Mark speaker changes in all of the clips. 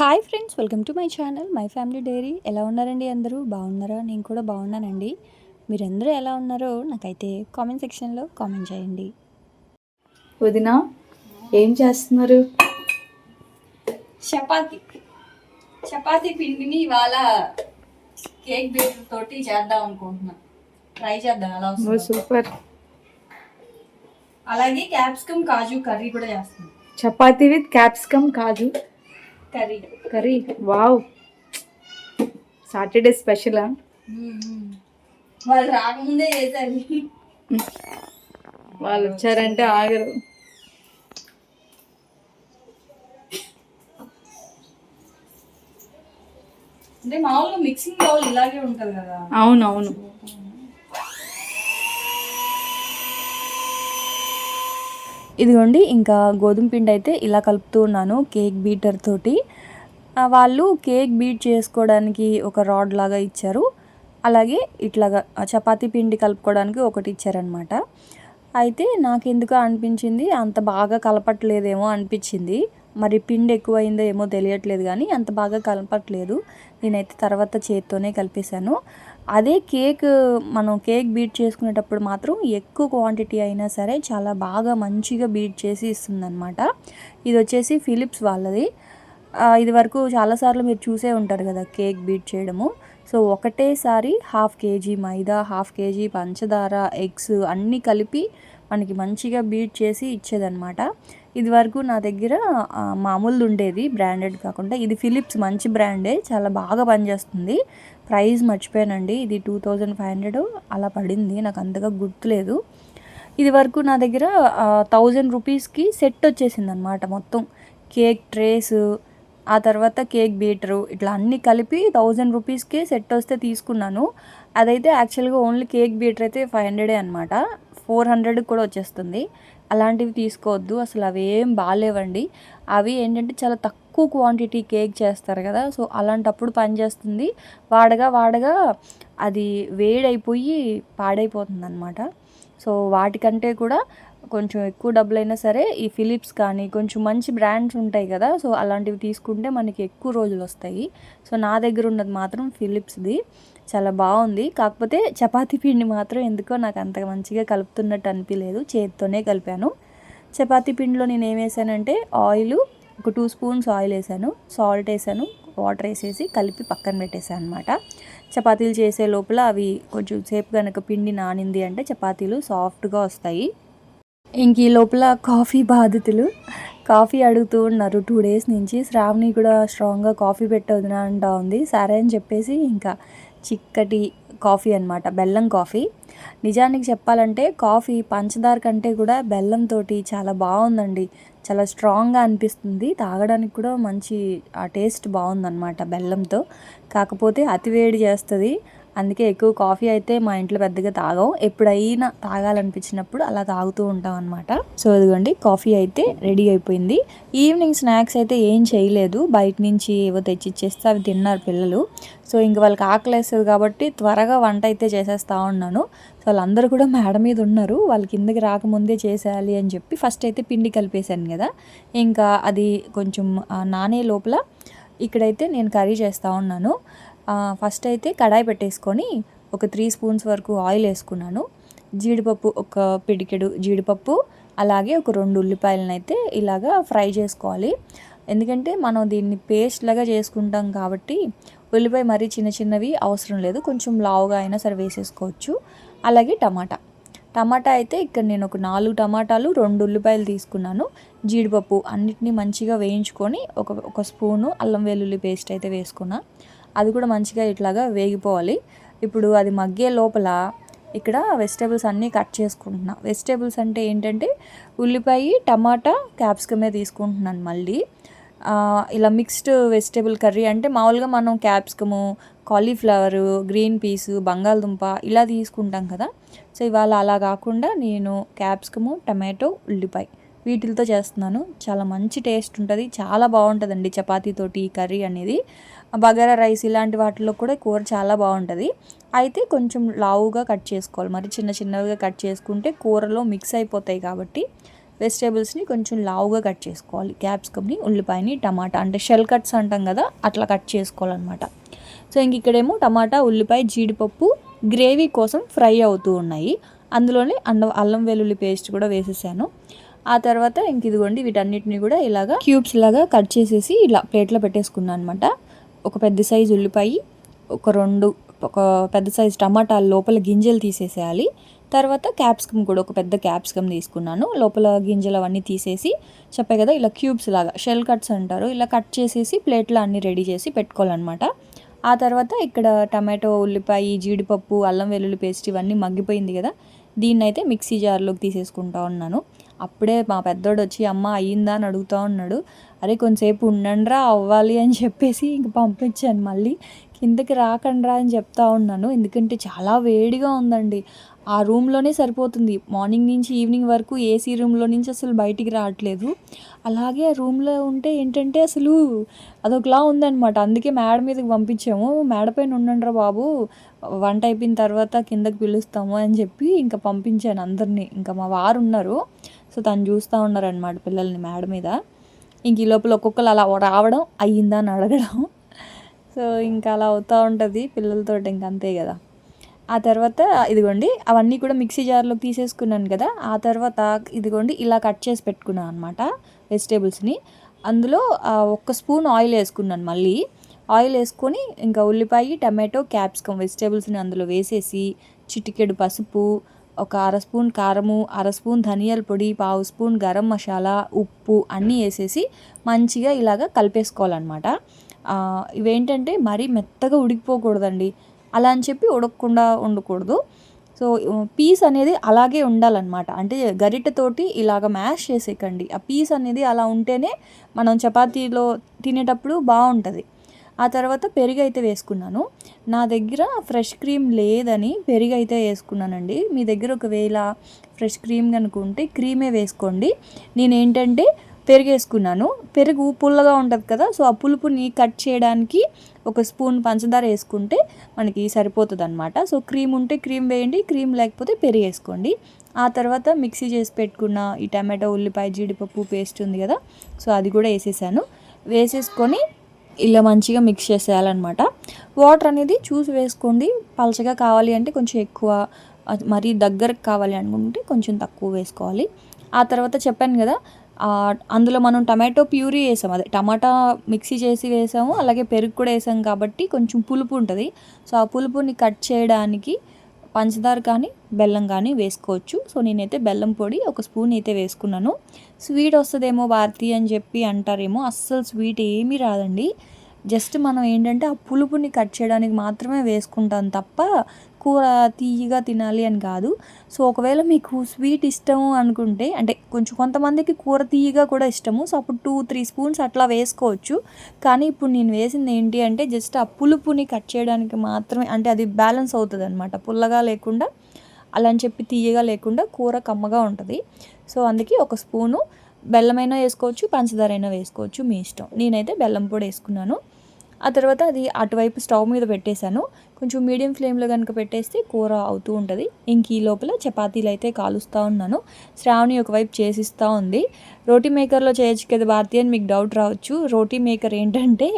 Speaker 1: Hi friends welcome to my channel my family diary ఎలా ఉన్నారండి అందరూ? బాగున్నారా? నేను కూడా బాగున్నానండి. మీరందరూ ఎలా ఉన్నారో నాకైతే కామెంట్ సెక్షన్లో కామెంట్ చేయండి.
Speaker 2: వదిన ఏం చేస్తున్నారు?
Speaker 1: చపాతి. చపాతీ పిండిని ఇవాళ కేక్ బేటర్ తోటి చేద్దాం అనుకుంటున్నా. ట్రై చేద్దాం ఎలా
Speaker 2: ఓ సూపర్.
Speaker 1: అలాగే క్యాప్సికమ్ కాజు కర్రీ కూడా చేస్తున్నాం.
Speaker 2: Chapati with capsicum kaju.
Speaker 1: Curry.
Speaker 2: Curry? Wow. Saturday స్పెషలా
Speaker 1: వాళ్ళు రాకముందే చేశారు.
Speaker 2: వాళ్ళు వచ్చారంటే ఆగరు.
Speaker 1: అంటే మామూలుగా మిక్సింగ్ బౌల్ ఇలాగే ఉంటుంది కదా.
Speaker 2: అవును
Speaker 1: ఇదిగోండి ఇంకా గోధుమ పిండి అయితే ఇలా కలుపుతూ ఉన్నాను కేక్ బీటర్ తోటి. వాళ్ళు కేక్ బీట్ చేసుకోవడానికి ఒక రాడ్ లాగా ఇచ్చారు. అలాగే ఇట్లాగా చపాతి చపాతీ పిండి కలుపుకోవడానికి ఒకటి ఇచ్చారనమాట అయితే నాకెందుకో అనిపించింది అంత బాగా కలపట్లేదేమో అనిపించింది. మరి పిండి ఎక్కువైందో ఏమో తెలియట్లేదు కానీ అంత బాగా కలపట్లేదు. నేనైతే తర్వాత చేత్తోనే కలిపేశాను. అదే కేక్ మనం కేక్ బీట్ చేసుకునేటప్పుడు మాత్రం ఎక్కువ క్వాంటిటీ అయినా సరే చాలా బాగా మంచిగా బీట్ చేసి ఇస్తుందన్నమాట. ఇది వచ్చేసి ఫిలిప్స్ వాళ్ళది. ఇది వరకు చాలాసార్లు మీరు చూసే ఉంటారు కదా కేక్ బీట్ చేయడము. సో ఒకటేసారి half KG maida half KG పంచదార ఎగ్స్ అన్నీ కలిపి మనకి మంచిగా బీట్ చేసి ఇచ్చేదన్నమాట. ఇది వరకు నా దగ్గర ఆ, మామూలుది ఉండేది బ్రాండెడ్ కాకుండా. ఇది ఫిలిప్స్ మంచి బ్రాండే చాలా బాగా పనిచేస్తుంది. ప్రైస్ మర్చిపోయానండి. ఇది టూ థౌజండ్ ఫైవ్ హండ్రెడ్. అలా పడింది. నాకు అంతగా గుర్తులేదు. ఇది వరకు నా దగ్గర థౌజండ్ రూపీస్కి సెట్ వచ్చేసింది అనమాట మొత్తం. కేక్ ట్రేస్ ఆ తర్వాత కేక్ బీటరు ఇట్లా అన్నీ కలిపి థౌజండ్ రూపీస్కే సెట్ వస్తే తీసుకున్నాను. అదైతే యాక్చువల్గా ఓన్లీ కేక్ బీటర్ అయితే ఫైవ్ హండ్రెడే అనమాట ఫోర్ హండ్రెడ్ కూడా వచ్చేస్తుంది. అలాంటివి తీసుకోవద్దు. అసలు అవి ఏం బాగాలేవండి. అవి ఏంటంటే చాలా తక్కువ క్వాంటిటీ కేక్ చేస్తారు కదా సో అలాంటప్పుడు పనిచేస్తుంది వాడగా వాడగా అది వేడైపోయి పాడైపోతుంది అనమాట సో వాటికంటే కూడా కొంచెం ఎక్కువ డబ్బులైనా సరే ఈ ఫిలిప్స్ కానీ కొంచెం మంచి బ్రాండ్స్ ఉంటాయి కదా సో అలాంటివి తీసుకుంటే మనకి ఎక్కువ రోజులు వస్తాయి. సో నా దగ్గర ఉన్నది మాత్రం ఫిలిప్స్ది చాలా బాగుంది. కాకపోతే చపాతీ పిండి మాత్రం ఎందుకో నాకు అంత మంచిగా కలుపుతున్నట్టు అనిపించలేదు చేతితోనే కలిపాను. చపాతీ పిండిలో నేను ఏం వేసానంటే ఆయిల్ ఒక టూ స్పూన్స్ ఆయిల్ వేసాను సాల్ట్ వేసాను వాటర్ వేసేసి కలిపి పక్కన పెట్టేసాను అనమాట చపాతీలు చేసే లోపల అవి కొంచెం సేపు కనుక పిండి నానింది అంటే చపాతీలు సాఫ్ట్గా వస్తాయి. ఇంక ఈ లోపల కాఫీ బాధితులు కాఫీ అడుగుతూ ఉన్నారు. టూ డేస్ నుంచి శ్రావణి కూడా స్ట్రాంగ్గా కాఫీ పెట్టవద్దునా అంటా ఉంది. సరే అని చెప్పేసి ఇంకా చిక్కటి కాఫీ అన్నమాట బెల్లం కాఫీ. నిజానికి చెప్పాలంటే కాఫీ పంచదార కంటే కూడా బెల్లంతో చాలా బాగుందండి. చాలా స్ట్రాంగ్గా అనిపిస్తుంది. తాగడానికి కూడా మంచి ఆ టేస్ట్ బాగుందన్నమాట బెల్లంతో. కాకపోతే అతి వేడి చేస్తుంది. అందుకే ఎక్కువ కాఫీ అయితే మా ఇంట్లో పెద్దగా తాగం ఎప్పుడైనా తాగాలనిపించినప్పుడు అలా తాగుతూ ఉంటాం అనమాట సో ఇదిగోండి కాఫీ అయితే రెడీ అయిపోయింది. ఈవినింగ్ స్నాక్స్ అయితే ఏం చేయలేదు. బయట నుంచి ఏవో తెచ్చిచ్చేస్తే అవి తిన్నారు పిల్లలు. సో ఇంక వాళ్ళకి ఆకలేస్తుంది కాబట్టి త్వరగా వంట అయితే చేసేస్తా ఉన్నాను. సో వాళ్ళందరూ కూడా మేడ మీద ఉన్నారు. వాళ్ళ కిందకి రాకముందే చేసేయాలి అని చెప్పి ఫస్ట్ అయితే పిండి కలిపేశాను కదా. ఇంకా అది కొంచెం నానే లోపల. ఇక్కడైతే నేను కర్రీ చేస్తూ ఉన్నాను. ఫస్ట్ అయితే కడాయి పెట్టేసుకొని ఒక త్రీ స్పూన్స్ వరకు ఆయిల్ వేసుకున్నాను. జీడిపప్పు ఒక పిడికెడు జీడిపప్పు అలాగే ఒక రెండు ఉల్లిపాయలను అయితే ఇలాగా ఫ్రై చేసుకోవాలి. ఎందుకంటే మనం దీన్ని పేస్ట్ లాగా చేసుకుంటాం కాబట్టి ఉల్లిపాయ మరీ చిన్న చిన్నవి అవసరం లేదు. కొంచెం లావుగా అయినా సరే వేసేసుకోవచ్చు. అలాగే టమాటా. టమాటా అయితే ఇక్కడ నేను ఒక నాలుగు టమాటాలు రెండు ఉల్లిపాయలు తీసుకున్నాను. జీడిపప్పు అన్నిటినీ మంచిగా వేయించుకొని ఒక ఒక స్పూను అల్లం వెల్లుల్లి పేస్ట్ అయితే వేసుకున్నాను అది కూడా మంచిగా ఇట్లాగా వేగిపోవాలి. ఇప్పుడు అది మగ్గే లోపల ఇక్కడ వెజిటేబుల్స్ అన్నీ కట్ చేసుకుంటున్నా. వెజిటేబుల్స్ అంటే ఏంటంటే ఉల్లిపాయ టమాటా క్యాప్సికమే తీసుకుంటున్నాను మళ్ళీ. ఇలా మిక్స్డ్ వెజిటేబుల్ కర్రీ అంటే మామూలుగా మనం క్యాప్సికము కాలీఫ్లవరు గ్రీన్ పీస్ బంగాళదుంప ఇలా తీసుకుంటాం కదా. సో ఇవాళ అలా కాకుండా నేను క్యాప్సికము టమాటో ఉల్లిపాయ వీటితో చేస్తున్నాను. చాలా మంచి టేస్ట్ ఉంటుంది. చాలా బాగుంటుందండి చపాతీతోటి ఈ కర్రీ అనేది. బగారా రైస్ ఇలాంటి వాటిలో కూడా కూర చాలా బాగుంటుంది. అయితే కొంచెం లావుగా కట్ చేసుకోవాలి. మరి చిన్న చిన్నవిగా కట్ చేసుకుంటే కూరలో మిక్స్ అయిపోతాయి కాబట్టి వెజిటేబుల్స్ని కొంచెం లావుగా కట్ చేసుకోవాలి. క్యాప్సికమ్ని ఉల్లిపాయని టమాటా అంటే షెల్ కట్స్ అంటాం కదా అట్లా కట్ చేసుకోవాలన్నమాట. సో ఇంక ఇక్కడేమో టమాటా ఉల్లిపాయ జీడిపప్పు గ్రేవీ కోసం ఫ్రై అవుతూ ఉన్నాయి. అందులోనే అన్నం అల్లం వెల్లుల్లి పేస్ట్ కూడా వేసేసాను. ఆ తర్వాత ఇంక ఇదిగోండి వీటన్నిటిని కూడా ఇలాగా క్యూబ్స్ లాగా కట్ చేసేసి ఇలా ప్లేట్లో పెట్టేసుకున్నాను అనమాట ఒక పెద్ద సైజు ఉల్లిపాయ ఒక రెండు ఒక పెద్ద సైజు టమాటాలు లోపల గింజలు తీసేసేయాలి. తర్వాత క్యాప్సికమ్ కూడా ఒక పెద్ద క్యాప్సికమ్ తీసుకున్నాను. లోపల గింజలు అవన్నీ తీసేసి చెప్పే కదా ఇలా క్యూబ్స్ లాగా షెల్ కట్స్ అంటారు ఇలా కట్ చేసేసి ప్లేట్లో అన్నీ రెడీ చేసి పెట్టుకోవాలన్నమాట. ఆ తర్వాత ఇక్కడ టమాటో ఉల్లిపాయ జీడిపప్పు అల్లం వెల్లుల్లి పేస్ట్ ఇవన్నీ మగ్గిపోయింది కదా దీన్ని అయితే మిక్సీ జార్లోకి తీసేసుకుంటా ఉన్నాను. అప్పుడే మా పెద్దోడు వచ్చి అమ్మ అయ్యిందా? అని అడుగుతూ ఉన్నాడు. అరే కొంతసేపు ఉండండిరా అవ్వాలి అని చెప్పేసి ఇంక పంపించాను మళ్ళీ. కిందకి రాకండ్రా అని చెప్తా ఉన్నాను. ఎందుకంటే చాలా వేడిగా ఉందండి. ఆ రూమ్లోనే సరిపోతుంది. మార్నింగ్ నుంచి ఈవినింగ్ వరకు ఏసీ రూమ్లో నుంచి అసలు బయటికి రావట్లేదు. అలాగే ఆ రూమ్లో ఉంటే ఏంటంటే అసలు అదొకలా ఉందన్నమాట. అందుకే మేడ మీదకి పంపించాము. మేడ పైన ఉండండిరా బాబు వంట అయిపోయిన తర్వాత కిందకి పిలుస్తాము అని చెప్పి ఇంకా పంపించాను అందరినీ. ఇంకా మా వారు ఉన్నారు. సో తను చూస్తూ ఉన్నారనమాట పిల్లల్ని మేడ మీద. ఇంక ఈ లోపల ఒక్కొక్కరు అలా రావడం అయ్యిందా అని అడగడం. సో ఇంకా అలా అవుతూ ఉంటుంది పిల్లలతో ఇంక అంతే కదా. ఆ తర్వాత ఇదిగోండి అవన్నీ కూడా మిక్సీ జార్లోకి తీసేసుకున్నాను కదా. ఆ తర్వాత ఇదిగోండి ఇలా కట్ చేసి పెట్టుకున్నాను అనమాట వెజిటేబుల్స్ని. అందులో ఒక్క స్పూన్ ఆయిల్ వేసుకున్నాను మళ్ళీ. ఆయిల్ వేసుకొని ఇంకా ఉల్లిపాయ టమాటో క్యాప్సికమ్ వెజిటేబుల్స్ని అందులో వేసేసి చిటికెడు పసుపు ఒక అర స్పూన్ కారము అర స్పూన్ ధనియాల పొడి పావు స్పూన్ గరం మసాలా ఉప్పు అన్నీ వేసేసి మంచిగా ఇలాగ కలిపేసుకోవాలన్నమాట. ఇవేంటంటే మరీ మెత్తగా ఉడికిపోకూడదండి. అలా అని చెప్పి ఉడకకుండా ఉండకూడదు. సో పీస్ అనేది అలాగే ఉండాలన్నమాట. అంటే గరిటెతోటి ఇలాగ మ్యాష్ చేసేయకండి. ఆ పీస్ అనేది అలా ఉంటేనే మనం చపాతీలో తినేటప్పుడు బాగుంటుంది. ఆ తర్వాత పెరుగు అయితే వేసుకున్నాను. నా దగ్గర ఫ్రెష్ క్రీమ్ లేదని పెరుగు అయితే వేసుకున్నానండి. మీ దగ్గర ఒకవేళ ఫ్రెష్ క్రీమ్ కనుక ఉంటే క్రీమే వేసుకోండి. నేను ఏంటంటే పెరుగు వేసుకున్నాను పెరుగు పుల్లగా ఉంటుంది కదా సో ఆ పులుపుని కట్ చేయడానికి ఒక స్పూన్ పంచదార వేసుకుంటే మనకి సరిపోతుంది అనమాట సో క్రీమ్ ఉంటే క్రీమ్ వేయండి క్రీమ్ లేకపోతే పెరుగు వేసుకోండి ఆ తర్వాత మిక్సీ చేసి పెట్టుకున్న ఈ టమాటో ఉల్లిపాయ జీడిపప్పు పేస్ట్ ఉంది కదా సో అది కూడా వేసేసాను. వేసేసుకొని ఇలా మంచిగా మిక్స్ చేసేయాలన్నమాట. వాటర్ అనేది చూసి వేసుకోండి. పలచగా కావాలి అంటే కొంచెం ఎక్కువ మరీ దగ్గరకు కావాలి అనుకుంటే కొంచెం తక్కువ వేసుకోవాలి. ఆ తర్వాత చెప్పాను కదా అందులో మనం టమాటో ప్యూరీ వేసాం. అదే టమాటా మిక్సీ చేసి వేసాము. అలాగే పెరుగు కూడా వేసాం కాబట్టి కొంచెం పులుపు ఉంటుంది. సో ఆ పులుపుని కట్ చేయడానికి పంచదార కానీ బెల్లం కానీ వేసుకోవచ్చు. సో నేనైతే బెల్లం పొడి ఒక స్పూన్ అయితే వేసుకున్నాను. స్వీట్ వస్తుందేమో భారతి అని చెప్పి అంటారేమో అస్సలు స్వీట్ ఏమీ రాదండి. జస్ట్ మనం ఏంటంటే ఆ పులుపుని కట్ చేయడానికి మాత్రమే వేసుకుంటాం తప్ప కూర తీయగా తినాలి అని కాదు. సో ఒకవేళ మీకు స్వీట్ ఇష్టము అనుకుంటే అంటే కొంచెం కొంతమందికి కూర తీయగా కూడా ఇష్టము. సో అప్పుడు టూ త్రీ స్పూన్స్ అట్లా వేసుకోవచ్చు. కానీ ఇప్పుడు నేను వేసింది ఏంటి అంటే జస్ట్ ఆ పులుపుని కట్ చేయడానికి మాత్రమే అంటే అది బ్యాలెన్స్ అవుతుంది అనమాట పుల్లగా లేకుండా అలా అని చెప్పి తీయగా లేకుండా కూర కమ్మగా ఉంటుంది. సో అందుకే ఒక స్పూను బెల్లమైనా వేసుకోవచ్చు పంచదార అయినా వేసుకోవచ్చు మీ ఇష్టం. నేనైతే బెల్లం పొడి వేసుకున్నాను. ఆ తర్వాత అది అటువైపు స్టవ్ మీద పెట్టేశాను. కొంచెం మీడియం ఫ్లేమ్లో కనుక పెట్టేస్తే కూర అవుతూ ఉంటుంది. ఇంక ఈ లోపల చపాతీలు అయితే కాలుస్తూ ఉన్నాను. శ్రావణి ఒకవైపు చేసిస్తూ ఉంది. రోటీ మేకర్లో చేయొచ్చు కదా భారతి అని మీకు డౌట్ రావచ్చు. రోటీ మేకర్ ఏంటంటే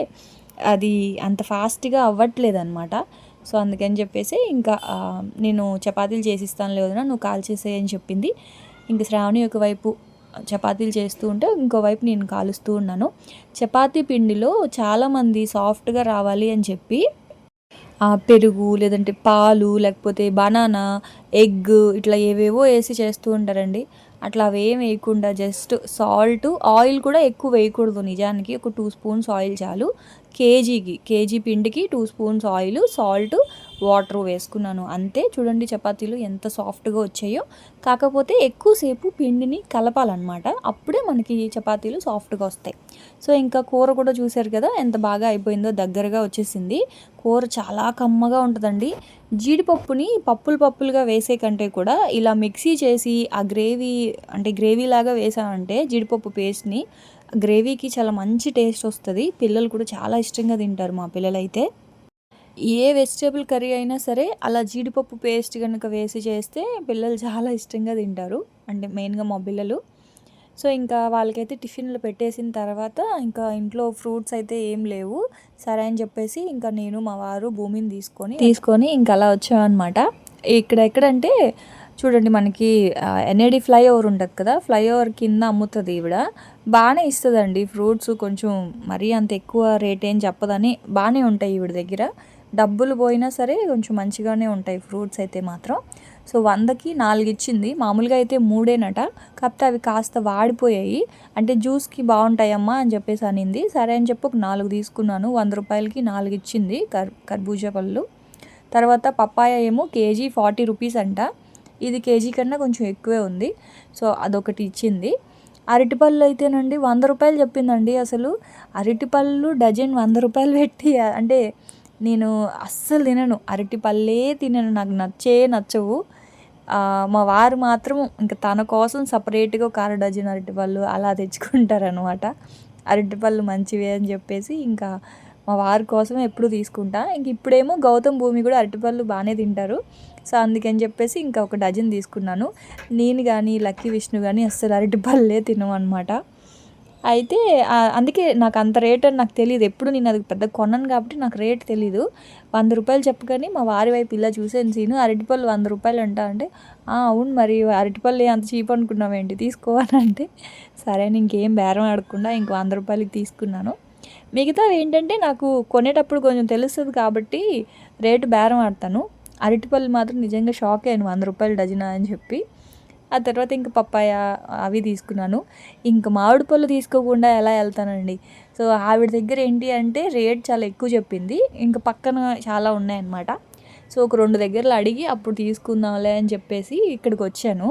Speaker 1: అది అంత ఫాస్ట్గా అవ్వట్లేదు అనమాట సో అందుకని చెప్పేసి ఇంకా నేను చపాతీలు చేసిస్తాను లేదన్నా నువ్వు కాల్ చేసేయని చెప్పింది. ఇంక శ్రావణి ఒకవైపు చపాతీలు చేస్తూ ఉంటే ఇంకోవైపు నేను కాలుస్తూ ఉన్నాను. చపాతీ పిండిలో చాలామంది సాఫ్ట్గా రావాలి అని చెప్పి పెరుగు లేదంటే పాలు లేకపోతే బనానా ఎగ్ ఇట్లా ఏవేవో వేసి చేస్తూ ఉంటారండి. అట్లా అవేం వేయకుండా జస్ట్ సాల్ట్ ఆయిల్ కూడా ఎక్కువ వేయకూడదు నిజానికి. ఒక టూ స్పూన్స్ ఆయిల్ చాలు. కేజీకి కేజీ పిండికి two spoons oil salt water వేసుకున్నాను. అంతే. చూడండి చపాతీలు ఎంత సాఫ్ట్గా వచ్చాయో. కాకపోతే ఎక్కువసేపు పిండిని కలపాలన్నమాట. అప్పుడే మనకి చపాతీలు సాఫ్ట్గా వస్తాయి. సో ఇంకా కూర కూడా చూశారు కదా ఎంత బాగా అయిపోయిందో దగ్గరగా వచ్చేసింది. కూర చాలా కమ్మగా ఉంటుందండి. జీడిపప్పుని పప్పులు పప్పులుగా వేసే కంటే కూడా ఇలా మిక్సీ చేసి ఆ గ్రేవీ అంటే గ్రేవీ లాగా వేసామంటే జీడిపప్పు పేస్ట్ని గ్రేవీకి చాలా మంచి టేస్ట్ వస్తుంది. పిల్లలు కూడా చాలా ఇష్టంగా తింటారు మా పిల్లలైతే. ఏ వెజిటేబుల్ కర్రీ అయినా సరే అలా జీడిపప్పు పేస్ట్ కనుక వేసి చేస్తే పిల్లలు చాలా ఇష్టంగా తింటారు. అంటే మెయిన్గా మా పిల్లలు. సో ఇంకా వాళ్ళకైతే టిఫిన్లు పెట్టేసిన తర్వాత ఇంకా ఇంట్లో ఫ్రూట్స్ అయితే ఏం లేవు. సరే అని చెప్పేసి ఇంకా నేను మా వారు భూమిని తీసుకొని తీసుకొని ఇంకా అలా వచ్చామన్నమాట. ఇక్కడ ఎక్కడంటే చూడండి మనకి ఎన్ఏడి ఫ్లైఓవర్ ఉంటుంది కదా ఫ్లైఓవర్ కింద అమ్ముతుంది ఈవిడ. బాగానే ఇస్తుందండి ఫ్రూట్స్ కొంచెం మరీ అంత ఎక్కువ రేట్ ఏం చెప్పదని బాగానే ఉంటాయి ఈవిడ దగ్గర. డబ్బులు పోయినా సరే కొంచెం మంచిగానే ఉంటాయి ఫ్రూట్స్ అయితే మాత్రం. సో వందకి నాలుగు ఇచ్చింది మామూలుగా అయితే మూడేనట. కాకపోతే అవి కాస్త వాడిపోయాయి. అంటే జ్యూస్కి బాగుంటాయమ్మా అని చెప్పేసి అనింది. సరే అని చెప్పి ఒక నాలుగు తీసుకున్నాను. వంద రూపాయలకి నాలుగు ఇచ్చింది కర్ కర్బూజా పళ్ళు. తర్వాత పప్పాయ ఏమో కేజీ ఫార్టీ రూపీస్ అంట. ఇది కేజీ కన్నా కొంచెం ఎక్కువే ఉంది. సో అదొకటి ఇచ్చింది. అరటిపళ్ళు అయితేనండి వంద రూపాయలు చెప్పిందండి అసలు. అరటిపళ్ళు డజన్ వంద రూపాయలు పెట్టి అంటే నేను అస్సలు తినను. అరటిపళ్ళే తినను. నాకు నచ్చే నచ్చవు. మా వారు మాత్రం ఇంకా తన కోసం సపరేట్గా ఒక అర డజన్ అరటిపళ్ళు అలా తెచ్చుకుంటారనమాట అరటిపళ్ళు మంచివే అని చెప్పేసి ఇంకా మా వారి కోసం ఎప్పుడు తీసుకుంటా. ఇంక ఇప్పుడేమో గౌతమ్ భూమి కూడా అరటిపళ్ళు బాగానే తింటారు. సో అందుకని చెప్పేసి ఇంకా ఒక డజన్ తీసుకున్నాను. నేను కానీ లక్కీ విష్ణు కానీ అస్సలు అరటిపళ్ళే తినమనమాట అయితే అందుకే నాకు అంత రేట్ అని నాకు తెలియదు ఎప్పుడు నేను అది పెద్ద కొన్నాను కాబట్టి నాకు రేట్ తెలీదు. వంద రూపాయలు చెప్పగానే మా వారి వైపు ఇలా చూసాను సీను. అరటిపళ్ళు వంద రూపాయలు అంటా అంటే అవును మరి అరటిపళ్ళు అంత చీప్ అనుకున్నామేంటి తీసుకోవాలంటే అంటే సరే అని ఇంకేం బేరం ఆడకుండా ఇంక వంద రూపాయలకి తీసుకున్నాను. మిగతావి ఏంటంటే నాకు కొనేటప్పుడు కొంచెం తెలుస్తుంది కాబట్టి రేటు బేరం ఆడతాను. అరటిపళ్ళు మాత్రం నిజంగా షాక్. అయ్యాను వంద రూపాయలు డజనా అని చెప్పి. ఆ తర్వాత ఇంక పప్పాయ అవి తీసుకున్నాను. ఇంక మామిడి పళ్ళు తీసుకోకుండా ఎలా వెళ్తానండి? సో ఆవిడ దగ్గర ఏంటి అంటే రేట్ చాలా ఎక్కువ చెప్పింది. ఇంక పక్కన చాలా ఉన్నాయన్నమాట. సో ఒక రెండు దగ్గరలో అడిగి అప్పుడు తీసుకుందాంలే అని చెప్పేసి ఇక్కడికి వచ్చాను.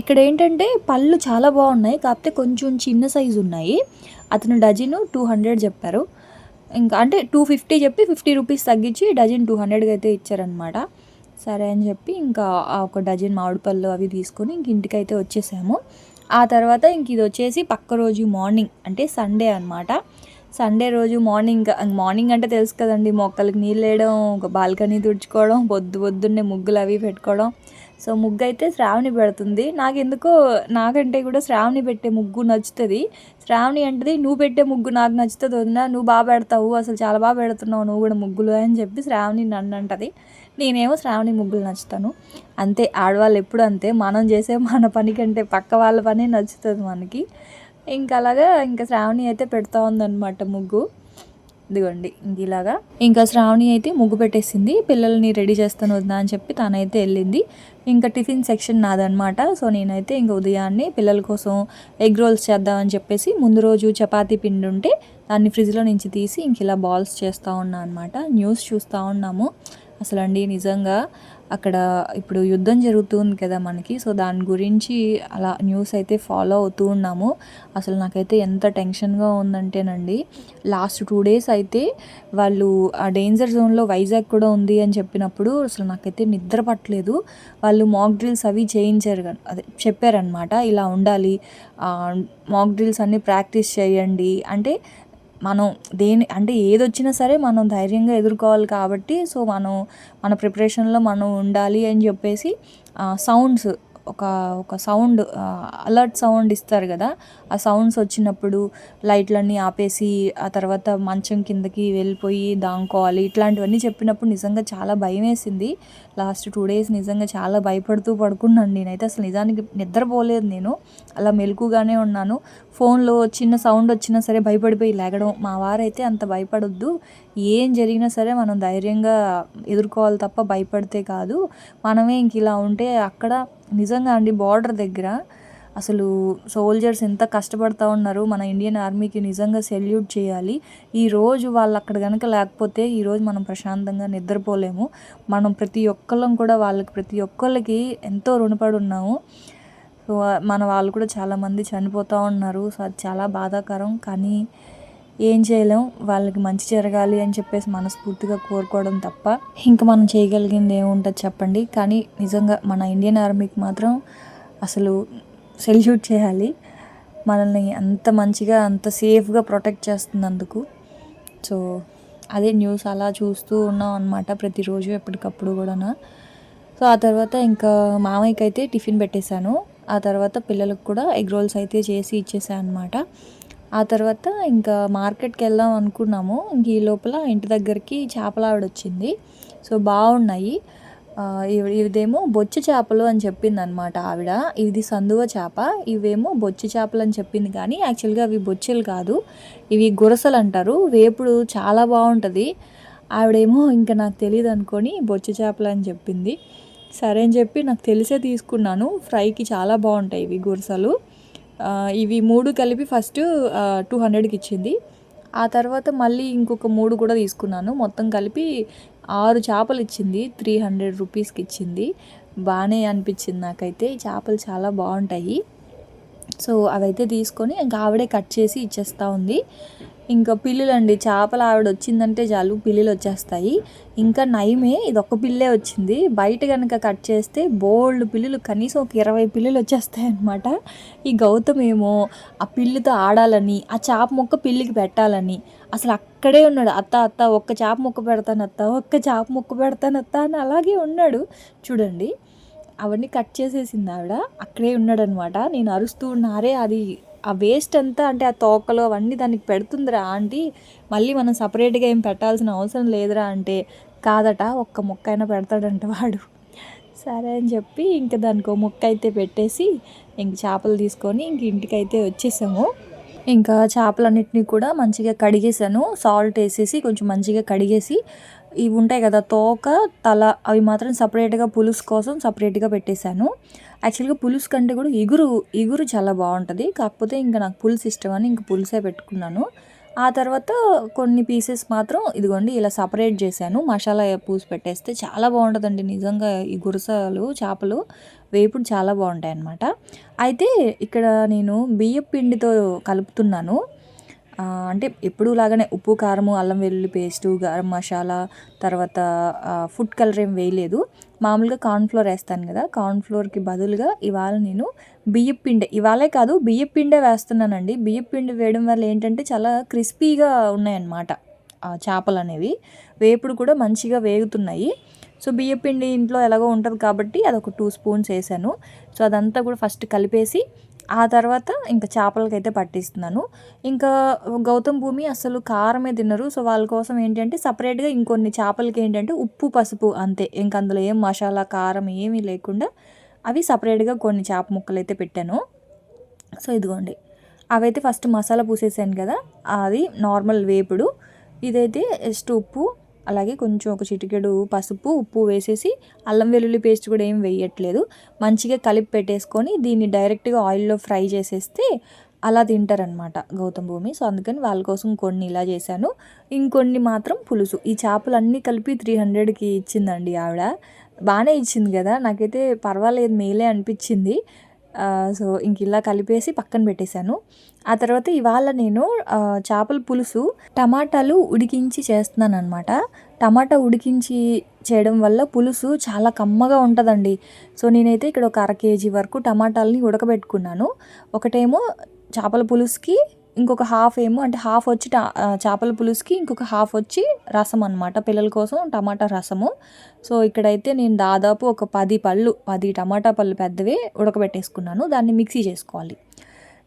Speaker 1: ఇక్కడ ఏంటంటే పళ్ళు చాలా బాగున్నాయి. కాకపోతే కొంచెం చిన్న సైజు ఉన్నాయి. అతను డజను టూ హండ్రెడ్ చెప్పారు. ఇంకా అంటే టూ ఫిఫ్టీ చెప్పి ఫిఫ్టీ రూపీస్ తగ్గించి డజన్ టూ హండ్రెడ్కి అయితే ఇచ్చారనమాట సరే అని చెప్పి ఇంకా ఒక డజన్ మామిడి పళ్ళు అవి తీసుకొని ఇంక ఇంటికైతే వచ్చేసాము. ఆ తర్వాత ఇంక ఇది వచ్చేసి పక్క రోజు మార్నింగ్ అంటే సండే అనమాట సండే రోజు మార్నింగ్ మార్నింగ్ అంటే తెలుసు కదండి మొక్కలకి నీళ్ళు వేయడం ఒక బాల్కనీ తుడుచుకోవడం పొద్దు పొద్దున్నే ముగ్గులు అవి పెట్టుకోవడం. సో ముగ్గు అయితే శ్రావణి పెడుతుంది. నాకు ఎందుకో నాకంటే కూడా శ్రావణి పెట్టే ముగ్గు నచ్చుతుంది. శ్రావణి అంటది నువ్వు పెట్టే ముగ్గు నాకు నచ్చుతుంది వదినా నువ్వు బాగా పెడతావు అసలు చాలా బాగా పెడుతున్నావు నువ్వు కూడా ముగ్గులు అని చెప్పి శ్రావణి నన్ను అంటది. నేనేమో శ్రావణి ముగ్గులు నచ్చుతాను. అంతే ఆడవాళ్ళు ఎప్పుడు అంతే. మనం చేసే మన పని కంటే పక్క వాళ్ళ పని నచ్చుతుంది మనకి. ఇంకా అలాగా ఇంకా శ్రావణి అయితే పెడతా ఉందన్నమాట ముగ్గు. ఇదిగోండి ఇలాగా. ఇంకా శ్రావణి అయితే ముగ్గు పెట్టేసింది. పిల్లల్ని రెడీ చేస్తాను వద్దా అని చెప్పి తనైతే వెళ్ళింది. ఇంకా టిఫిన్ సెక్షన్ నాదనమాట సో నేనైతే ఇంకా ఉదయాన్నే పిల్లల కోసం ఎగ్ రోల్స్ చేద్దామని చెప్పేసి ముందు రోజు చపాతీ పిండి ఉంటే దాన్ని ఫ్రిడ్జ్లో నుంచి తీసి ఇంక ఇలా బాల్స్ చేస్తూ ఉన్నా అనమాట న్యూస్ చూస్తూ ఉన్నాము. అసలు అండి నిజంగా అక్కడ ఇప్పుడు యుద్ధం జరుగుతుంది కదా మనకి. సో దాని గురించి అలా న్యూస్ అయితే ఫాలో అవుతూ ఉన్నాము. అసలు నాకైతే ఎంత టెన్షన్గా ఉందంటేనండి లాస్ట్ టూ డేస్ అయితే వాళ్ళు ఆ డేంజర్ జోన్లో వైజాగ్ కూడా ఉంది అని చెప్పినప్పుడు అసలు నాకైతే నిద్ర పట్టలేదు. వాళ్ళు మాక్ డ్రిల్స్ అవి చేయించారు అదే చెప్పారనమాట ఇలా ఉండాలి మాక్ డ్రిల్స్ అన్నీ ప్రాక్టీస్ చేయండి. అంటే మనం దేని అంటే ఏది వచ్చినా సరే మనం ధైర్యంగా ఎదుర్కోవాలి కాబట్టి సో మనం మన ప్రిపరేషన్లో మనం ఉండాలి అని చెప్పేసి సౌండ్స్ ఒక ఒక సౌండ్ అలర్ట్ సౌండ్ ఇస్తారు కదా ఆ సౌండ్స్ వచ్చినప్పుడు లైట్లన్నీ ఆపేసి ఆ తర్వాత మంచం కిందకి వెళ్ళిపోయి దాంకోవాలి ఇట్లాంటివన్నీ చెప్పినప్పుడు నిజంగా చాలా భయం వేసింది లాస్ట్ టూ డేస్ నిజంగా చాలా భయపడుతూ పడుకున్నాను నేనైతే. అసలు నిజానికి నిద్రపోలేదు నేను. అలా మెలకుగానే ఉన్నాను. ఫోన్లో చిన్న సౌండ్ వచ్చినా సరే భయపడిపోయి లేగడం మా వారైతే అంత భయపడొద్దు. ఏం జరిగినా సరే మనం ధైర్యంగా ఎదుర్కోవాలి తప్ప భయపడితే కాదు. మనమే ఇంక ఇలా ఉంటే అక్కడ నిజంగా అండి బార్డర్ దగ్గర అసలు సోల్జర్స్ ఎంత కష్టపడతా ఉన్నారు మన ఇండియన్ ఆర్మీకి నిజంగా సెల్యూట్ చేయాలి. ఈరోజు వాళ్ళు అక్కడ కనుక లేకపోతే ఈరోజు మనం ప్రశాంతంగా నిద్రపోలేము. మనం ప్రతి ఒక్కళ్ళం కూడా వాళ్ళకి ప్రతి ఒక్కళ్ళకి ఎంతో రుణపడి ఉన్నాము. సో మన వాళ్ళు కూడా చాలామంది చనిపోతూ ఉన్నారు. సో అది చాలా బాధాకరం. కానీ ఏం చేయలేం. వాళ్ళకి మంచి జరగాలి అని చెప్పేసి మనస్ఫూర్తిగా కోరుకోవడం తప్ప ఇంకా మనం చేయగలిగింది ఏముంటుంది చెప్పండి. కానీ నిజంగా మన ఇండియన్ ఆర్మీకి మాత్రం అసలు సెల్యూట్ చేయాలి. మనల్ని అంత మంచిగా అంత సేఫ్గా ప్రొటెక్ట్ చేస్తున్నందుకు. సో అదే న్యూస్ అలా చూస్తూ ఉన్నాం అనమాట ప్రతిరోజు ఎప్పటికప్పుడు కూడా సో ఆ తర్వాత ఇంకా మామయ్యకి అయితే టిఫిన్ పెట్టేశాను. ఆ తర్వాత పిల్లలకు కూడా ఎగ్ రోల్స్ అయితే చేసి ఇచ్చేసాను అనమాట ఆ తర్వాత ఇంకా మార్కెట్కి వెళ్దాం అనుకున్నాము. ఇంక ఈ లోపల ఇంటి దగ్గరికి చేపల ఆవిడ వచ్చింది సో బాగున్నాయి ఇదేమో బొచ్చు చేపలు అని చెప్పింది అనమాట ఆవిడ. ఇది సందువ చేప. ఇవేమో బొచ్చు చేపలు అని చెప్పింది కానీ యాక్చువల్గా అవి బొచ్చెలు కాదు. ఇవి గురసలు అంటారు. వేపుడు చాలా బాగుంటుంది. ఆవిడేమో ఇంకా నాకు తెలియదు అనుకొని బొచ్చు చేపలు అని చెప్పింది. సరే అని చెప్పి నాకు తెలిసే తీసుకున్నాను. ఫ్రైకి చాలా బాగుంటాయి ఇవి గురసలు. ఇవి మూడు కలిపి ఫస్ట్ టూ హండ్రెడ్కి ఇచ్చింది. ఆ తర్వాత మళ్ళీ ఇంకొక మూడు కూడా తీసుకున్నాను. మొత్తం కలిపి ఆరు చేపలు ఇచ్చింది త్రీ హండ్రెడ్ రూపీస్కి ఇచ్చింది. బాగానే అనిపించింది నాకైతే. ఈ చేపలు చాలా బాగుంటాయి. సో అవైతే తీసుకొని ఇంకా ఆవిడే కట్ చేసి ఇచ్చేస్తూ ఉంది. ఇంకా పిల్లులండి చేపల ఆవిడ వచ్చిందంటే చాలు పిల్లులు వచ్చేస్తాయి. ఇంకా నయమే ఇది ఒక్క పిల్లే వచ్చింది. బయట కనుక కట్ చేస్తే బోల్డ్ పిల్లులు కనీసం ఒక ఇరవై పిల్లులు వచ్చేస్తాయి అనమాట ఈ గౌతమేమో ఆ పిల్లుతో ఆడాలని ఆ చేప ముక్క పిల్లికి పెట్టాలని అసలు అక్కడే ఉన్నాడు. అత్త అత్త ఒక్క చేప ముక్క పెడతాను అత్త ఒక్క చేప ముక్క పెడతాను అత్త అని అలాగే ఉన్నాడు. చూడండి అవన్నీ కట్ చేసేసింది ఆవిడ. అక్కడే ఉన్నాడనమాట. నేను అరుస్తూ ఉన్నారే అది ఆ వేస్ట్ అంతా అంటే ఆ తోకలు అవన్నీ దానికి పెడుతుందిరా ఆంటీ. మళ్ళీ మనం సపరేట్గా ఏం పెట్టాల్సిన అవసరం లేదురా అంటే కాదట ఒక్క ముక్క అయినా పెడతాడంట వాడు. సరే అని చెప్పి ఇంకా దానికి ఒక ముక్క అయితే పెట్టేసి ఇంక చేపలు తీసుకొని ఇంక ఇంటికి అయితే వచ్చేసాము. ఇంకా చేపలన్నిటిని కూడా మంచిగా కడిగేసాను సాల్ట్ వేసేసి కొంచెం మంచిగా కడిగేసి ఇవి ఉంటాయి కదా తోక తల అవి మాత్రం సపరేట్గా పులుసు కోసం సపరేట్గా పెట్టేశాను. యాక్చువల్గా పులుసు కంటే కూడా ఇగురు ఇగురు చాలా బాగుంటుంది. కాకపోతే ఇంకా నాకు పులుసు ఇష్టం అని ఇంక పులుసే పెట్టుకున్నాను. ఆ తర్వాత కొన్ని పీసెస్ మాత్రం ఇదిగోండి ఇలా సపరేట్ చేశాను. మసాలా పూసి పెట్టేస్తే చాలా బాగుంటుందండి. నిజంగా ఈ గురసలు చేపలు వేపుడు చాలా బాగుంటాయి అన్నమాట అయితే ఇక్కడ నేను బియ్యం పిండితో కలుపుతున్నాను. అంటే ఎప్పుడు లాగానే ఉప్పు కారము అల్లం వెల్లుల్లి పేస్టు గరం మసాలా తర్వాత ఫుడ్ కలర్ ఏం వేయలేదు. మామూలుగా కార్న్ఫ్లోర్ వేస్తాను కదా కార్న్ఫ్లోర్కి బదులుగా ఇవాళ నేను బియ్యపిండి ఇవాళే కాదు బియ్యపిండే వేస్తున్నానండి. బియ్యపిండి వేయడం వల్ల ఏంటంటే చాలా క్రిస్పీగా ఉన్నాయన్నమాట ఆ చేపలు అనేవి. వేపుడు కూడా మంచిగా వేగుతున్నాయి. సో బియ్యపిండి ఇంట్లో ఎలాగో ఉంటుంది కాబట్టి అదొక టూ స్పూన్స్ వేసాను. సో అదంతా కూడా ఫస్ట్ కలిపేసి ఆ తర్వాత ఇంకా చేపలకి అయితే పట్టిస్తున్నాను. ఇంకా గౌతమ్ భూమి అసలు కారమే తినరు. సో వాళ్ళ కోసం ఏంటంటే సపరేట్గా ఇంకొన్ని చేపలకి ఏంటంటే ఉప్పు పసుపు అంతే. ఇంక అందులో ఏం మసాలా కారం ఏమీ లేకుండా అవి సపరేట్గా కొన్ని చేప ముక్కలు అయితే పెట్టాను. సో ఇదిగోండి. అవైతే ఫస్ట్ మసాలా పూసేసాను కదా అది నార్మల్ వేపుడు. ఇదైతే జస్ట్ ఉప్పు అలాగే కొంచెం ఒక చిటికెడు పసుపు ఉప్పు వేసేసి అల్లం వెల్లుల్లి పేస్ట్ కూడా ఏం వేయట్లేదు. మంచిగా కలిపి పెట్టేసుకొని దీన్ని డైరెక్ట్గా ఆయిల్లో ఫ్రై చేసేస్తే అలా తింటారనమాట గౌతమ్ భూమి. సో అందుకని వాళ్ళ కోసం కొన్ని ఇలా చేశాను. ఇంకొన్ని మాత్రం పులుసు. ఈ చేపలు అన్నీ కలిపి త్రీ హండ్రెడ్కి ఇచ్చిందండి ఆవిడ. బాగానే ఇచ్చింది కదా. నాకైతే పర్వాలేదు మేలే అనిపించింది. సో ఇంక ఇలా కలిపేసి పక్కన పెట్టేశాను. ఆ తర్వాత ఇవాళ నేను చేపల పులుసు టమాటాలు ఉడికించి చేస్తున్నాను అనమాట టమాటా ఉడికించి చేయడం వల్ల పులుసు చాలా కమ్మగా ఉంటుందండి. సో నేనైతే ఇక్కడ ఒక అర కేజీ వరకు టమాటాలని ఉడకబెట్టుకున్నాను. ఒకటేమో చేపల పులుసుకి ఇంకొక హాఫ్ ఏమో అంటే హాఫ్ వచ్చి టా- చేపల పులుసుకి ఇంకొక హాఫ్ వచ్చి రసం అనమాట పిల్లల కోసం టమాటా రసము. సో ఇక్కడైతే నేను దాదాపు ఒక పది పళ్ళు పది టమాటా పళ్ళు పెద్దవే ఉడకబెట్టేసుకున్నాను. దాన్ని మిక్సీ చేసుకోవాలి.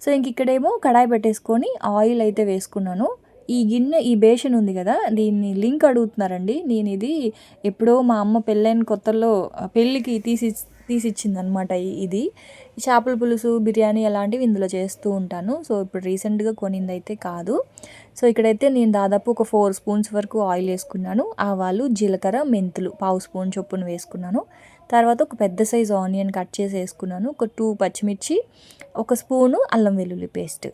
Speaker 1: సో ఇంక ఇక్కడేమో కడాయి పెట్టేసుకొని ఆయిల్ అయితే వేసుకున్నాను. ఈ గిన్నె ఈ బేషన్ ఉంది కదా దీన్ని లింక్ అడుగుతున్నారండి. నేను ఇది ఎప్పుడో మా అమ్మ పెళ్ళైన కొత్తలో పెళ్ళికి తీసి తీసిచ్చింది అనమాట ఇది. చేపల పులుసు బిర్యానీ అలాంటివి ఇందులో చేస్తూ ఉంటాను. సో ఇప్పుడు రీసెంట్గా కొనింది అయితే కాదు. సో ఇక్కడైతే నేను దాదాపు ఒక ఫోర్ స్పూన్స్ వరకు ఆయిల్ వేసుకున్నాను. ఆవాలు జీలకర్ర మెంతులు పావు స్పూన్ చొప్పున వేసుకున్నాను. తర్వాత ఒక పెద్ద సైజు ఆనియన్ కట్ చేసి వేసుకున్నాను. ఒక టూ పచ్చిమిర్చి ఒక స్పూను అల్లం వెల్లుల్లి పేస్ట్.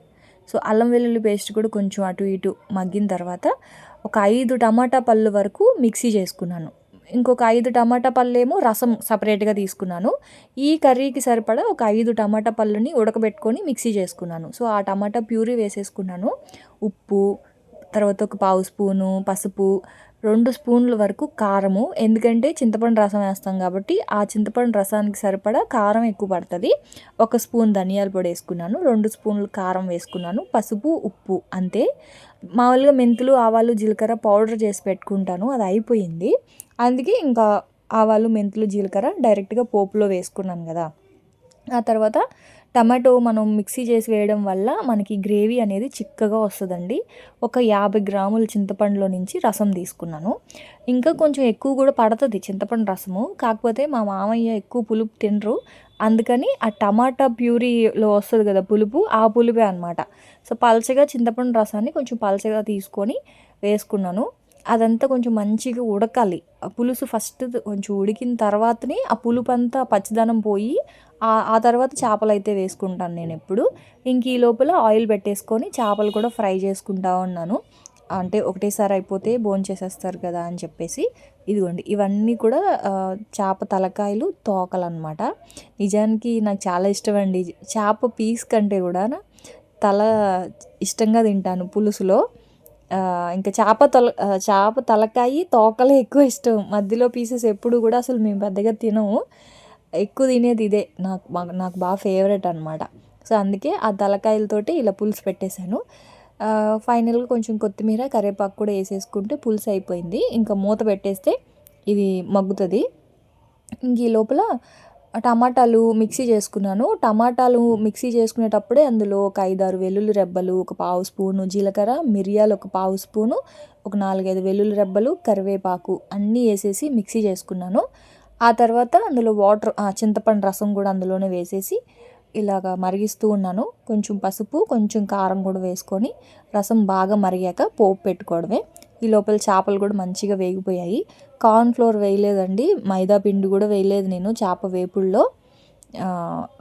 Speaker 1: సో అల్లం వెల్లుల్లి పేస్ట్ కూడా కొంచెం అటు ఇటు మగ్గిన తర్వాత ఒక ఐదు టమాటా పళ్ళు వరకు మిక్సీ చేసుకున్నాను. ఇంకొక ఐదు టమాటా పళ్ళేమో రసం సపరేట్గా తీసుకున్నాను. ఈ కర్రీకి సరిపడా ఒక ఐదు టమాటా పళ్ళుని ఉడకబెట్టుకొని మిక్సీ చేసుకున్నాను. సో ఆ టమాటా ప్యూరీ వేసేసుకున్నాను. ఉప్పు తర్వాత ఒక పావు స్పూను పసుపు రెండు స్పూన్ల వరకు కారము. ఎందుకంటే చింతపండు రసం వేస్తాం కాబట్టి ఆ చింతపండు రసానికి సరిపడా కారం ఎక్కువ పడుతుంది. ఒక స్పూన్ ధనియాల పొడి వేసుకున్నాను. రెండు స్పూన్లు కారం వేసుకున్నాను. పసుపు ఉప్పు అంతే. మామూలుగా మెంతులు ఆవాలు జీలకర్ర పౌడర్ చేసి పెట్టుకుంటాను. అది అయిపోయింది. అందుకే ఇంకా ఆవాలు మెంతులు జీలకర్ర డైరెక్ట్గా పోపులో వేసుకున్నాను కదా. ఆ తర్వాత టమాటో మనం మిక్సీ చేసి వేయడం వల్ల మనకి గ్రేవీ అనేది చిక్కగా వస్తుందండి. ఒక యాభై గ్రాముల చింతపండులో నుంచి రసం తీసుకున్నాను. ఇంకా కొంచెం ఎక్కువ కూడా పడుతుంది చింతపండు రసము. కాకపోతే మా మామయ్య ఎక్కువ పులుపు తినరు. అందుకని ఆ టమాటా ప్యూరీలో వస్తుంది కదా పులుపు ఆ పులుపే అనమాట సో పలచగా చింతపండు రసాన్ని కొంచెం పలచగా తీసుకొని వేసుకున్నాను. అదంతా కొంచెం మంచిగా ఉడకాలి. ఆ పులుసు ఫస్ట్ కొంచెం ఉడికిన తర్వాతనే ఆ పులుపు అంతా పచ్చదనం పోయి ఆ- తర్వాత చేపలు అయితే వేసుకుంటాను నేను ఎప్పుడు. ఇంక ఈ లోపల ఆయిల్ పెట్టేసుకొని చేపలు కూడా ఫ్రై చేసుకుంటా ఉన్నాను. అంటే ఒకటేసారి అయిపోతే బోన్ చేసేస్తారు కదా అని చెప్పేసి. ఇదిగోండి ఇవన్నీ కూడా చేప తలకాయలు తోకలు అనమాట నిజానికి నాకు చాలా ఇష్టం అండి. చేప పీస్ కంటే కూడా తల ఇష్టంగా తింటాను పులుసులో. ఇంకా చేప తొల చేప తలకాయి తోకలే ఎక్కువ ఇష్టం. మధ్యలో పీసెస్ ఎప్పుడు కూడా అసలు మేము పెద్దగా తినము. ఎక్కువ తినేది ఇదే. నాకు నాకు బాగా ఫేవరెట్ అనమాట సో అందుకే ఆ తలకాయలతోటి ఇలా పులుసు పెట్టేశాను. ఫైనల్గా కొంచెం కొత్తిమీర కరివేపాకు కూడా వేసేసుకుంటే పులుసు అయిపోయింది. ఇంకా మూత పెట్టేస్తే ఇది మగ్గుతుంది. ఇంక ఈ లోపల టమాటాలు మిక్సీ చేసుకున్నాను. టమాటాలు మిక్సీ చేసుకునేటప్పుడే అందులో ఒక ఐదారు వెల్లుల్లి రెబ్బలు ఒక పావు స్పూను జీలకర్ర మిరియాలు ఒక పావు స్పూను ఒక నాలుగైదు వెల్లుల్లి రెబ్బలు కరివేపాకు అన్నీ వేసేసి మిక్సీ చేసుకున్నాను. ఆ తర్వాత అందులో వాటర్ చింతపండు రసం కూడా అందులోనే వేసేసి ఇలాగా మరిగిస్తూ ఉన్నాను. కొంచెం పసుపు కొంచెం కారం కూడా వేసుకొని రసం బాగా మరిగాక పోపు పెట్టుకోవడమే. ఈ లోపల చేపలు కూడా మంచిగా వేగిపోయాయి. కార్న్ ఫ్లోర్ వేయలేదండి. మైదా పిండి కూడా వేయలేదు నేను చేప వేపుల్లో.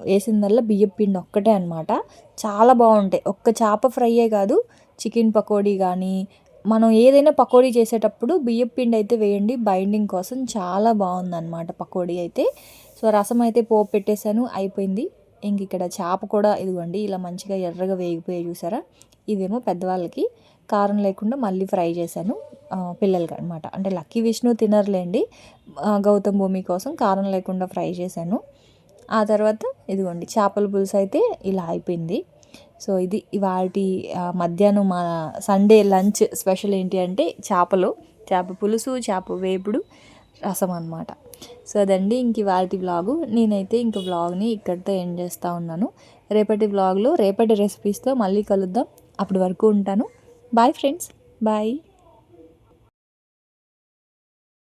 Speaker 1: వేసిందల్లా బియ్యం పిండి ఒక్కటే అనమాట చాలా బాగుంటాయి. ఒక్క చేప ఫ్రైయే కాదు. చికెన్ పకోడీ కానీ మనం ఏదైనా పకోడీ చేసేటప్పుడు బియ్యం పిండి అయితే వేయండి. బైండింగ్ కోసం చాలా బాగుందన్నమాట పకోడీ అయితే. సో రసం అయితే పోపు పెట్టేశాను. అయిపోయింది. ఇంక ఇక్కడ చేప కూడా ఇదిగోండి ఇలా మంచిగా ఎర్రగా వేగిపోయాయి చూసారా? ఇదేమో పెద్దవాళ్ళకి. కారం లేకుండా మళ్ళీ ఫ్రై చేశాను పిల్లలకి అనమాట అంటే లక్కీ విష్ణు తినర్లేండి గౌతమ్ భూమి కోసం కారం లేకుండా ఫ్రై చేశాను. ఆ తర్వాత ఇదిగోండి చేపల పులుసు అయితే ఇలా అయిపోయింది. సో ఇది వాటి మధ్యాహ్నం మా సండే లంచ్ స్పెషల్ ఏంటి అంటే చేపలు చేప పులుసు చేప వేపుడు రసం అన్నమాట. సో అదండి ఇంక వాటి వ్లాగు. నేనైతే ఇంక వ్లాగ్ని ఇక్కడితో ఎండ్ చేస్తూ ఉన్నాను. రేపటి వ్లాగ్లో రేపటి రెసిపీస్తో మళ్ళీ కలుద్దాం. అప్పటి వరకు ఉంటాను. Bye friends bye